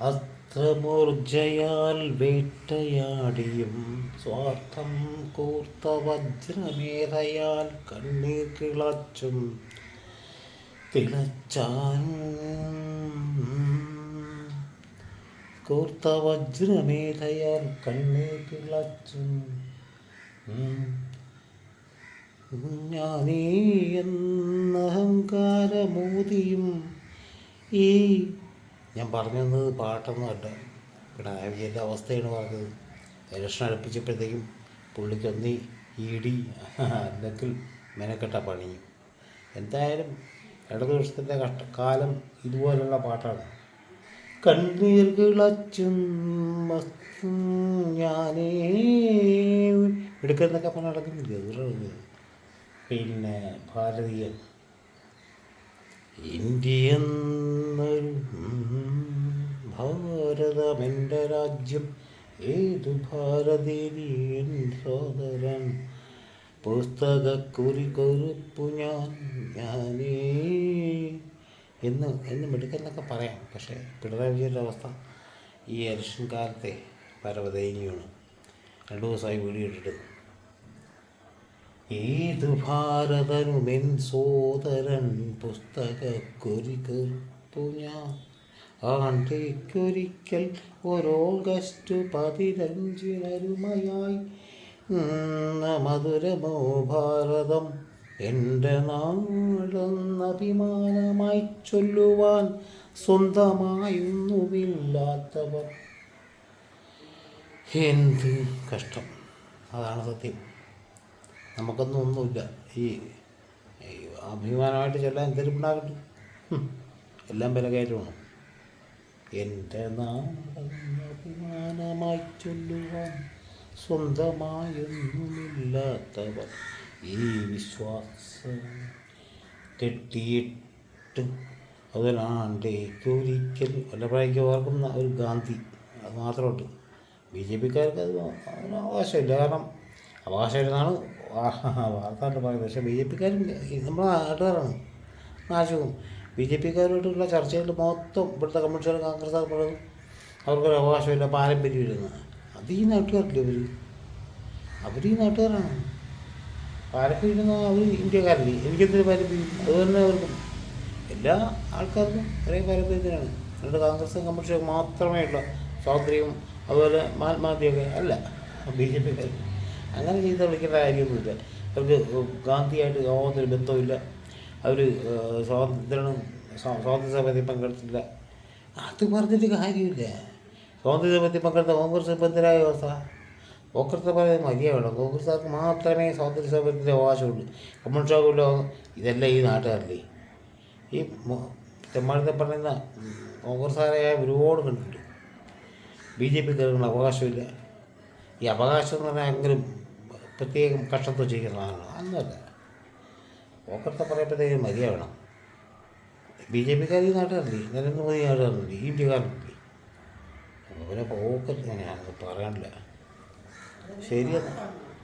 അസ്ത്രമൂർജയാൽ വേട്ടയാടിയും സ്വാർത്ഥം കൂർത്ത വജ്രമേറയാൽ കണ്ണീർ കിളച്ചും തിളച്ചാൻ കൂർത്ത വജ്രമേധയാൽ കണ്ണീർ കിളച്ചും. ഞാനീ എന്നഹങ്കാരമോതിയും ഈ ഞാൻ പറഞ്ഞത് പാട്ടൊന്നും അല്ല പിണറായി വിജയന്റെ അവസ്ഥയാണ് പറഞ്ഞത്. ഇലക്ഷൻ അടുപ്പിച്ചപ്പോഴത്തേക്കും പുള്ളിക്ക് ഒന്ന് ഇടി അല്ലെങ്കിൽ മെനക്കെട്ട പണിയും എന്തായാലും ഇടതുപക്ഷത്തിന്റെ ഇതുപോലെയുള്ള ഇതുപോലുള്ള പാട്ടാണ്. കണ്ണീർ കിളച്ചും ഞാനേ എടുക്കുന്നൊക്കെ പറഞ്ഞ നടക്കുന്നില്ല? അതുകൊണ്ട് പിന്നെ ഭാരതീയൻ. ഇന്ത്യ എന്നൊരു ഭാരതമെന്റെ രാജ്യം ഏതു ഭാരതീയൻ സോദരൻ? പുസ്തകക്കുറി കൊറുപ്പു ഞാൻ ഞാനേ. എന്ന് എന്ന് മിടുക്കെന്നൊക്കെ പറയാം. പക്ഷേ പിണറായി വിജയന്റെ അവസ്ഥ ഈ ഇലക്ഷൻ കാലത്തെ പരമദയനീയമാണ് രണ്ടു ദിവസമായി വീഡിയോ ഇട്ടിട്ട് ഏതു ഭാരതനുമെൻ സോദരൻ? പുസ്തകക്കുറി കൊറുപ്പു ഞാൻ ആണ്ടേക്കൊരിക്കൽ ഓരോഗസ്റ്റ് പതിനഞ്ചിനരുമയായി. മധുരമോ ഭാരതം എന്റെ നാടെന്ന് അഭിമാനമായി ചൊല്ലുവാൻ സ്വന്തമായൊന്നുമില്ലാത്തവർ. എന്ത് കഷ്ടം. അതാണ് സത്യം. നമുക്കൊന്നും ഒന്നുമില്ല ഈ അഭിമാനമായിട്ട് ചെല്ലാൻ എന്തെങ്കിലും ഉണ്ടാകട്ടെ. എല്ലാം വില കയറ്റമാണ് എന്റെ നാടെന്ന അഭിമാനമായി ചൊല്ലുവാൻ സ്വന്തമായൊന്നുമില്ലാത്തവർ ഈ വിശ്വാസം കെട്ടിയിട്ട് ഒരിക്കൽ വല്ലപ്പോഴേക്ക് ഓർക്കുന്ന ഒരു ഗാന്ധി. അത് മാത്രമുണ്ട് ബി ജെ പിക്കാർക്ക് അത് അതിന് അവകാശമില്ല. കാരണം അവകാശമില്ലെന്നാണ് വാർത്താണ്ട് പറയുന്നത്. പക്ഷേ ബി ജെ പിക്കാരും നമ്മുടെ നാട്ടുകാരാണ്. നാശവും. ബി ജെ പിക്കാരുമായിട്ടുള്ള ചർച്ചയിൽ മൊത്തം ഇവിടുത്തെ കമ്മ്യൂണിസ്റ്റ് കോൺഗ്രസ് പറയുന്നത് അവർക്കൊരു അവകാശമില്ല പാരമ്പര്യമില്ലെന്ന് അത് ഈ നാട്ടുകാരില്ല അവർ അവർ ഈ നാട്ടുകാരാണ്. പാരമ്പര്യം അവർ ഇന്ത്യക്കാരല്ലേ? എനിക്കെന്തൊരു പാരമ്പര്യം അതുതന്നെ അവർക്കും. എല്ലാ ആൾക്കാർക്കും ഒരേ പാരമ്പര്യത്തിനാണ് രണ്ട് കോൺഗ്രസ് കമ്മ്യൂണിസ്റ്റ് മാത്രമേ ഉള്ള സ്വാതന്ത്ര്യവും അതുപോലെ മഹാത്മാഗാന്ധിയൊക്കെ അല്ല ബി ജെ പിക്കാർ അങ്ങനെ ചെയ്ത് വിളിക്കേണ്ട കാര്യമൊന്നുമില്ല. അവർക്ക് ഗാന്ധിയായിട്ട് യാതൊരു ബന്ധവുമില്ല. അവർ സ്വാതന്ത്ര്യം സ്വാതന്ത്ര്യ സമരത്തിൽ പങ്കെടുത്തില്ല അത് പറഞ്ഞിട്ട് കാര്യമില്ല. സ്വാതന്ത്ര്യ സമരത്തിൽ പങ്കെടുത്ത കോൺഗ്രസ് ഇപ്പം എന്തിനായ അവസ്ഥ. കോൺഗ്രസ് പറയുന്നത് മതിയാവണം കോൺഗ്രസ്സുകാർക്ക് മാത്രമേ സ്വാതന്ത്ര്യ സമരത്തിന്റെ അവകാശമുള്ളൂ. കമ്മ്യൂണിസ്റ്റുകാർക്കുള്ള ഇതെല്ലാം ഈ നാട്ടുകാരല്ലേ? ഈ തെമ്മാഴത്തെ പറയുന്ന കോൺഗ്രസ്സുകാരായ ഒരുപാട് കണ്ടിട്ടുണ്ട്. ബി ജെ പിക്കാർക്ക് അവകാശമില്ല. ഈ അവകാശം എന്ന് പറഞ്ഞാൽ എങ്കിലും പ്രത്യേകം കഷ്ടത്ത് ചെയ്യുന്ന സാധനമാണ് അതൊന്നുമല്ല കോൺഗ്രസ് പറയുമ്പോഴത്തേക്കും മര്യാദ വേണം ബി ജെ പിക്കാർ ഈ നാട്ടുകാരല്ലേ നരേന്ദ്രമോദി നാട്ടുകാരല്ലേ ഈ ഇന്ത്യക്കാരനല്ലേ പിന്നെ പോക്കറ്റ് ഞാൻ പറയാനില്ല. ശരിയെന്നാ?